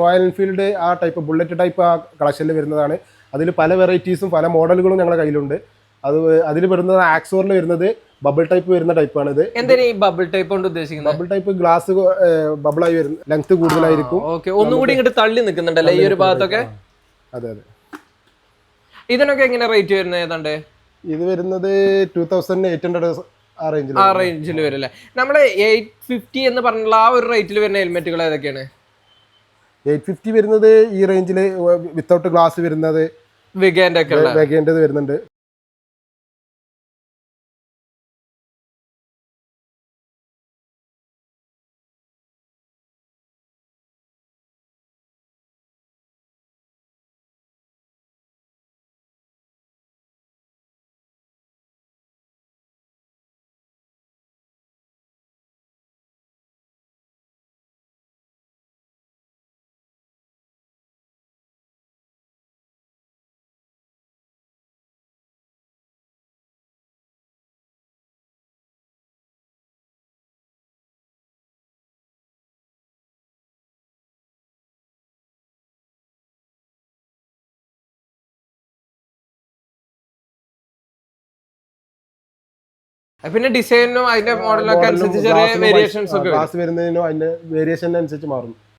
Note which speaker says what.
Speaker 1: Royal Enfield ആ type bullet type ആ കളക്ഷനിൽ വരുന്നതാണ്. അതിൽ പല വെറൈറ്റീസും പല മോഡലുകളും ഞങ്ങളുടെ കയ്യിലുണ്ട്. അത് അതിൽ വരുന്നത് ആക്സോറിൽ വരുന്നത് ബബിൾ ടൈപ്പ് വരുന്ന ടൈപ്പാണ് ഇത്.
Speaker 2: എന്തിനാ ഈ ബബിൾ ടൈപ്പ് കൊണ്ട് ഉദ്ദേശിക്കുന്നത്?
Speaker 1: ബബിൾ ടൈപ്പ് ഗ്ലാസ് ബബിളായി വരുന്ന ലെങ്ത് കൂടുതലായിരിക്കും.
Speaker 2: ഓക്കെ ഒന്നുകൂടി ഇങ്ങോട്ട് തള്ളി നിൽക്കുന്നുണ്ടല്ലേ ഈ ഒരു ഭാഗത്തൊക്കെ?
Speaker 1: അതെ അതെ.
Speaker 2: ഇതിനൊക്കെ എങ്ങനെ റേറ്റ് വരുന്നത് ഏതാണ്ട്?
Speaker 1: ഇത് വരുന്നത് ടൂ തൗസൻഡ് എയ്റ്റ് ഹൺഡ്രഡ് ആ റേഞ്ചിൽ
Speaker 2: ആ റേഞ്ചിൽ വരും അല്ലേ? നമ്മൾ എയ്റ്റ് ഫിഫ്റ്റി എന്ന് പറഞ്ഞുള്ള ആ ഒരു റേറ്റിൽ വരുന്ന ഹെൽമെറ്റുകൾ ഏതൊക്കെയാണ്?
Speaker 1: എയ്റ്റ് ഫിഫ്റ്റി വരുന്നത് ഈ റേഞ്ചിൽ വിത്തൗട്ട് ഗ്ലാസ് വരുന്നത്
Speaker 2: വെഗേന്റെ
Speaker 1: വരുന്നുണ്ട്.
Speaker 2: പിന്നെ ഡിസൈനും അതിന്റെ മോഡലൊക്കെ അനുസരിച്ച് ചെറിയ വേരിയേഷൻസ് ഒക്കെ.
Speaker 1: ഗ്ലാസ് വരുന്നതിനോ അതിന്റെ വേരിയേഷൻ അനുസരിച്ച് മാറും